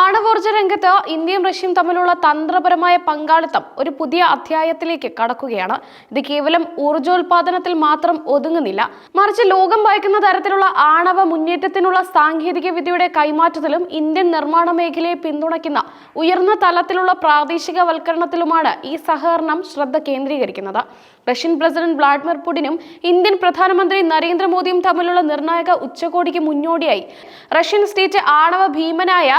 ആണവോർജ രംഗത്ത് ഇന്ത്യയും റഷ്യയും തമ്മിലുള്ള തന്ത്രപരമായ പങ്കാളിത്തം ഒരു പുതിയ അധ്യായത്തിലേക്ക് കടക്കുകയാണ്. ഇത് കേവലം ഊർജോൽപാദനത്തിൽ മാത്രം ഒതുങ്ങുന്നില്ല. മറിച്ച് ലോകം ഭയക്കുന്ന തരത്തിലുള്ള ആണവ മുന്നേറ്റത്തിനുള്ള സാങ്കേതിക വിദ്യയുടെ കൈമാറ്റത്തിലും ഇന്ത്യൻ നിർമ്മാണ മേഖലയെ പിന്തുണയ്ക്കുന്ന ഉയർന്ന തലത്തിലുള്ള പ്രാദേശികവൽക്കരണത്തിലുമാണ് ഈ സഹകരണം ശ്രദ്ധ കേന്ദ്രീകരിക്കുന്നത്. റഷ്യൻ പ്രസിഡന്റ് വ്ളാഡിമിർ പുടിനും ഇന്ത്യൻ പ്രധാനമന്ത്രി നരേന്ദ്രമോദിയും തമ്മിലുള്ള നിർണായക ഉച്ചകോടിക്ക് മുന്നോടിയായി. റഷ്യൻ സ്റ്റേറ്റ് ആണവ ഭീമനായ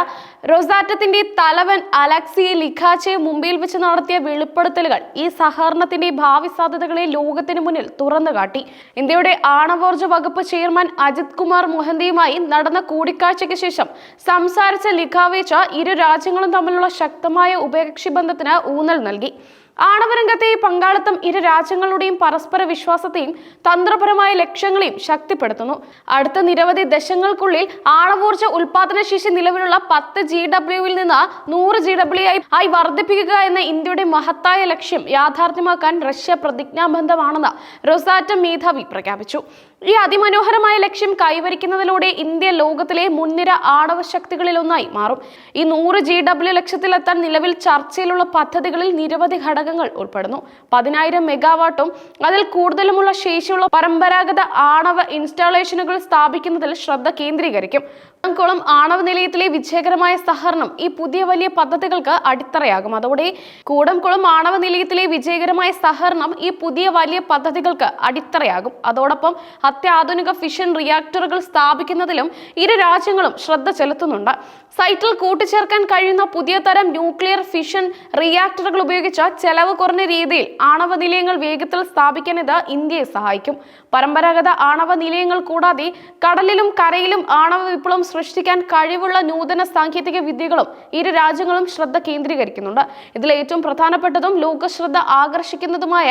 റൊസാറ്റത്തിന്റെ തലവൻ അലക്സി ലിഖാച്ചെ മുംബൈയിൽ വെച്ച് നടത്തിയ വെളിപ്പെടുത്തലുകൾ ഈ സഹകരണത്തിന്റെ ഭാവി സാധ്യതകളെ ലോകത്തിന് മുന്നിൽ തുറന്നു കാട്ടി ഇന്ത്യയുടെ ആണവോർജ വകുപ്പ് ചെയർമാൻ അജിത് കുമാർ മൊഹന്തിയുമായി നടന്ന കൂടിക്കാഴ്ചയ്ക്ക് ശേഷം സംസാരിച്ച ലിഖാവേച്ച ഇരു രാജ്യങ്ങളും തമ്മിലുള്ള ശക്തമായ ഉഭയകക്ഷി ബന്ധത്തിന് ഊന്നൽ നൽകി. ആണവരംഗത്തെ പങ്കാളിത്തം ഇരു രാജ്യങ്ങളുടെയും പരസ്പര വിശ്വാസത്തെയും തന്ത്രപരമായ ലക്ഷ്യങ്ങളെയും ശക്തിപ്പെടുത്തുന്നു. അടുത്ത നിരവധി ദശങ്ങൾക്കുള്ളിൽ ആണവോർജ ഉൽപാദന ശേഷി നിലവിലുള്ള പത്ത് ജി ഡബ്ല്യുവിൽ നിന്ന് നൂറ് ജി ഡബ്ല്യു ആയി ആയി വർദ്ധിപ്പിക്കുക എന്ന ഇന്ത്യയുടെ മഹത്തായ ലക്ഷ്യം യാഥാർത്ഥ്യമാക്കാൻ റഷ്യ പ്രതിജ്ഞാബദ്ധമാണെന്ന് റൊസാറ്റം മേധാവി പ്രഖ്യാപിച്ചു. ഈ അതിമനോഹരമായ ലക്ഷ്യം കൈവരിക്കുന്നതിലൂടെ ഇന്ത്യ ലോകത്തിലെ മുൻനിര ആണവ ശക്തികളിലൊന്നായി മാറും. ഈ നൂറ് ജി ഡബ്ല്യു ലക്ഷ്യത്തിലെത്താൻ നിലവിൽ ചർച്ചയിലുള്ള പദ്ധതികളിൽ നിരവധി ഘടകങ്ങൾ ഉൾപ്പെടുന്നു. പതിനായിരം മെഗാവാട്ടും അതിൽ കൂടുതലുമുള്ള ശേഷിയുള്ള പരമ്പരാഗത ആണവ ഇൻസ്റ്റാളേഷനുകൾ സ്ഥാപിക്കുന്നതിൽ ശ്രദ്ധ കേന്ദ്രീകരിക്കും. കുളം ആണവ നിലയത്തിലെ വിജയകരമായ സഹകരണം ഈ പുതിയ വലിയ പദ്ധതികൾക്ക് അടിത്തറയാകും. അതോടെ കൂടംകുളം ആണവ നിലയത്തിലെ വിജയകരമായ സഹകരണം ഈ പുതിയ വലിയ പദ്ധതികൾക്ക് അടിത്തറയാകും. അതോടൊപ്പം അത്യാധുനിക ഫിഷൻ റിയാക്ടറുകൾ സ്ഥാപിക്കുന്നതിലും ഇരു രാജ്യങ്ങളും ശ്രദ്ധ ചെലുത്തുന്നുണ്ട്. സൈറ്റിൽ കൂട്ടിച്ചേർക്കാൻ കഴിയുന്ന പുതിയ തരം ന്യൂക്ലിയർ ഫിഷൻ റിയാക്ടറുകൾ ഉപയോഗിച്ച ചെലവ് കുറഞ്ഞ രീതിയിൽ ആണവ നിലയങ്ങൾ വേഗത്തിൽ സ്ഥാപിക്കാൻ ഇത് ഇന്ത്യയെ സഹായിക്കും. പരമ്പരാഗത ആണവ നിലയങ്ങൾ കൂടാതെ കടലിലും കരയിലും ആണവ വിപ്ലവം സൃഷ്ടിക്കാൻ കഴിവുള്ള നൂതന സാങ്കേതിക വിദ്യകളും ഇരു രാജ്യങ്ങളും ശ്രദ്ധ കേന്ദ്രീകരിക്കുന്നുണ്ട്. ഇതിൽ ഏറ്റവും പ്രധാനപ്പെട്ടതും ലോകശ്രദ്ധ ആകർഷിക്കുന്നതുമായ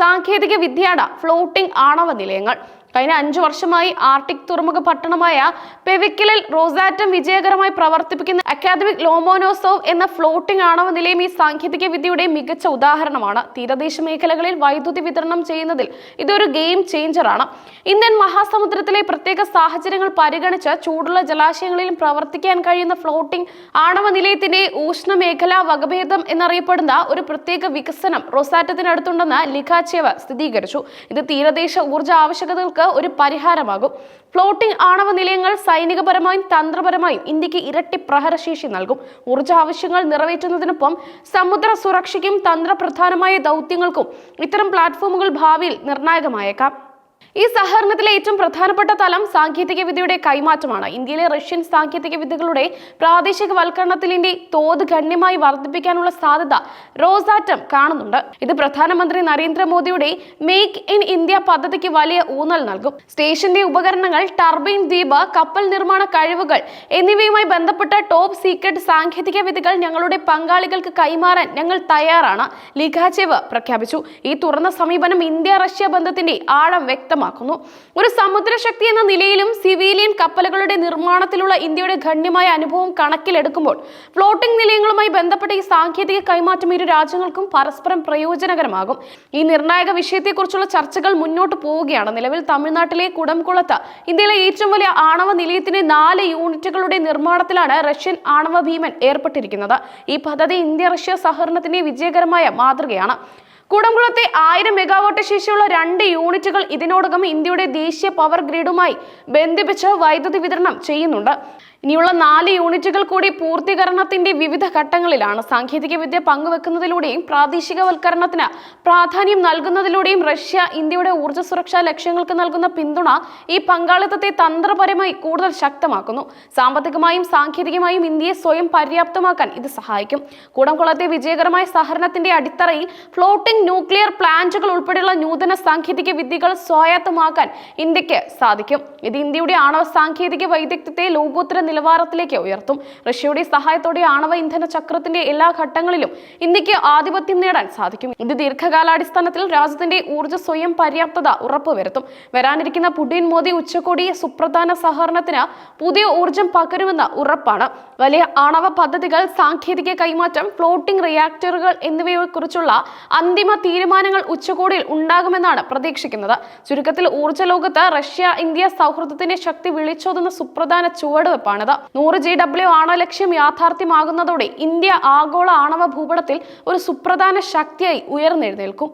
സാങ്കേതിക വിദ്യയാണ് ഫ്ലോട്ടിംഗ് ആണവ നിലയങ്ങൾ. കഴിഞ്ഞ അഞ്ചു വർഷമായി ആർട്ടിക് തുറമുഖ പട്ടണമായ പെവിക്കലിൽ റോസാറ്റം വിജയകരമായി പ്രവർത്തിപ്പിക്കുന്ന അക്കാദമിക് ലോമോനോസോവ് എന്ന ഫ്ലോട്ടിംഗ് ആണവ നിലയം ഈ സാങ്കേതിക വിദ്യയുടെ മികച്ച ഉദാഹരണമാണ്. തീരദേശ മേഖലകളിൽ വൈദ്യുതി വിതരണം ചെയ്യുന്നതിൽ ഇതൊരു ഗെയിം ചേഞ്ചറാണ് ഇന്ത്യൻ മഹാസമുദ്രത്തിലെ പ്രത്യേക സാഹചര്യങ്ങൾ പരിഗണിച്ച് ചൂടുള്ള ജലാശയങ്ങളിലും പ്രവർത്തിക്കാൻ കഴിയുന്ന ഫ്ലോട്ടിംഗ് ആണവ നിലയത്തിന്റെ ഊഷ്ണമേഖലാ വകഭേദം എന്നറിയപ്പെടുന്ന ഒരു പ്രത്യേക വികസനം റൊസാറ്റത്തിനടുത്തുണ്ടെന്ന് ലിഖാച്ചേവ സ്ഥിരീകരിച്ചു. ഇത് തീരദേശ ഊർജ ആവശ്യകതകൾക്ക് ഒരു പരിഹാരമാകും. ഫ്ലോട്ടിംഗ് ആണവ നിലയങ്ങൾ സൈനികപരമായും തന്ത്രപരമായും ഇന്ത്യയ്ക്ക് ഇരട്ടി പ്രഹരശേഷി നൽകും. ഊർജ ആവശ്യങ്ങൾ നിറവേറ്റുന്നതിനൊപ്പം സമുദ്ര സുരക്ഷയ്ക്കും തന്ത്രപ്രധാനമായ ദൗത്യങ്ങൾക്കും ഇത്തരം പ്ലാറ്റ്ഫോമുകൾ ഭാവിയിൽ നിർണായകമായേക്കാം. ഈ സഹകരണത്തിലെ ഏറ്റവും പ്രധാനപ്പെട്ട തലം സാങ്കേതിക വിദ്യയുടെ കൈമാറ്റമാണ്. ഇന്ത്യയിലെ റഷ്യൻ സാങ്കേതിക വിദ്യകളുടെ പ്രാദേശിക പ്രാദേശികവൽക്കരണത്തിന്റെ തോത് ഗണ്യമായി വർദ്ധിപ്പിക്കാനുള്ള സാധ്യത റോസാറ്റം കാണുന്നുണ്ട്. ഇത് പ്രധാനമന്ത്രി നരേന്ദ്രമോദിയുടെ മേക്ക് ഇൻ ഇന്ത്യ പദ്ധതിക്ക് വലിയ ഊന്നൽ നൽകും. സ്റ്റേഷന്റെ ഉപകരണങ്ങൾ ടർബൈൻ ദ്വീപ് കപ്പൽ നിർമ്മാണ കഴിവുകൾ എന്നിവയുമായി ബന്ധപ്പെട്ട ടോപ്പ് സീക്രട്ട് സാങ്കേതിക വിദ്യകൾ ഞങ്ങളുടെ പങ്കാളികൾക്ക് കൈമാറാൻ ഞങ്ങൾ തയ്യാറാണ് ലിഖാചേവ് പ്രഖ്യാപിച്ചു. ഈ തുറന്ന സമീപനം ഇന്ത്യ റഷ്യ ബന്ധത്തിന്റെ ആഴം വ്യക്തമാക്കുന്നു. ഒരു സമുദ്രശക്തി എന്ന നിലയിലും സിവിലിയൻ കപ്പലുകളുടെ നിർമ്മാണത്തിലുള്ള ഇന്ത്യയുടെ ഗണ്യമായ അനുഭവം കണക്കിലെടുക്കുമ്പോൾ ഫ്ലോട്ടിംഗ് നിലയങ്ങളുമായി ബന്ധപ്പെട്ട ഈ സാങ്കേതിക കൈമാറ്റം ഇരു രാജ്യങ്ങൾക്കും പരസ്പരം പ്രയോജനകരമാകും. ഈ നിർണായക വിഷയത്തെക്കുറിച്ചുള്ള ചർച്ചകൾ മുന്നോട്ട് പോവുകയാണ്. നിലവിൽ തമിഴ്നാട്ടിലെ കുടംകുളത്ത് ഇന്ത്യയിലെ ഏറ്റവും വലിയ ആണവ നിലയത്തിന്റെ നാല് യൂണിറ്റുകളുടെ നിർമ്മാണത്തിലാണ് റഷ്യൻ ആണവ ഭീമൻ ഏർപ്പെട്ടിരിക്കുന്നത്. ഈ പദ്ധതി ഇന്ത്യ റഷ്യ സഹകരണത്തിന്റെ വിജയകരമായ മാതൃകയാണ്. കൂടംകുളത്തെ ആയിരം മെഗാവാട്ട് ശേഷിയുള്ള രണ്ട് യൂണിറ്റുകൾ ഇതിനോടകം ഇന്ത്യയുടെ ദേശീയ പവർ ഗ്രിഡുമായി ബന്ധിപ്പിച്ച് വൈദ്യുതി വിതരണം ചെയ്യുന്നുണ്ട്. ഇനിയുള്ള നാല് യൂണിറ്റുകൾ കൂടി പൂർത്തീകരണത്തിന്റെ വിവിധ ഘട്ടങ്ങളിലാണ് സാങ്കേതിക വിദ്യ പങ്കുവെക്കുന്നതിലൂടെയും പ്രാദേശികവൽക്കരണത്തിന് പ്രാധാന്യം നൽകുന്നതിലൂടെയും റഷ്യ ഇന്ത്യയുടെ ഊർജ സുരക്ഷാ ലക്ഷ്യങ്ങൾക്ക് നൽകുന്ന പിന്തുണ ഈ പങ്കാളിത്തത്തെ തന്ത്രപരമായി കൂടുതൽ ശക്തമാക്കുന്നു. സാമ്പത്തികമായും സാങ്കേതികമായും ഇന്ത്യയെ സ്വയം പര്യാപ്തമാക്കാൻ ഇത് സഹായിക്കും. കൂടംകുളത്തെ വിജയകരമായ സഹകരണത്തിന്റെ അടിത്തറയിൽ ഫ്ലോട്ടിംഗ് ന്യൂക്ലിയർ പ്ലാന്റുകൾ ഉൾപ്പെടെയുള്ള നൂതന സാങ്കേതിക വിദ്യകൾ സ്വായത്തമാക്കാൻ ഇന്ത്യയ്ക്ക് സാധിക്കും. ഇത് ഇന്ത്യയുടെ ആണവ സാങ്കേതിക വൈദഗ്ധ്യത്തെ ലോകോത്തര നിലവാരത്തിലേക്ക് ഉയർത്തും. റഷ്യയുടെ സഹായത്തോടെ ആണവ ഇന്ധന ചക്രത്തിന്റെ എല്ലാ ഘട്ടങ്ങളിലും ഇന്ത്യയ്ക്ക് ആധിപത്യം നേടാൻ സാധിക്കും. ഇത് ദീർഘകാലാടിസ്ഥാനത്തിൽ രാജ്യത്തിന്റെ ഊർജ സ്വയം പര്യാപ്തത ഉറപ്പുവരുത്തും. വരാനിരിക്കുന്ന പുടിൻ മോദി ഉച്ചകോടി സുപ്രധാന സഹകരണത്തിന് പുതിയ ഊർജം പകരുമെന്ന ഉറപ്പാണ്. വലിയ ആണവ പദ്ധതികൾ സാങ്കേതിക കൈമാറ്റം ഫ്ലോട്ടിംഗ് റിയാക്ടറുകൾ എന്നിവയെക്കുറിച്ചുള്ള അന്തിമ തീരുമാനങ്ങൾ ഉച്ചകോടിയിൽ ഉണ്ടാകുമെന്നാണ് പ്രതീക്ഷിക്കുന്നത്. ചുരുക്കത്തിൽ ഊർജ ലോകത്ത് റഷ്യ ഇന്ത്യ സൗഹൃദത്തിന്റെ ശക്തി വിളിച്ചോതുന്ന സുപ്രധാന ചുവടുവെപ്പാണ്. തെളിവാണിത് നൂറ് ജി ഡബ്ല്യു ആണവ ലക്ഷ്യം യാഥാർത്ഥ്യമാകുന്നതോടെ ഇന്ത്യ ആഗോള ആണവ ഭൂപടത്തിൽ ഒരു സുപ്രധാന ശക്തിയായി ഉയർന്നെഴുന്നേൽക്കും.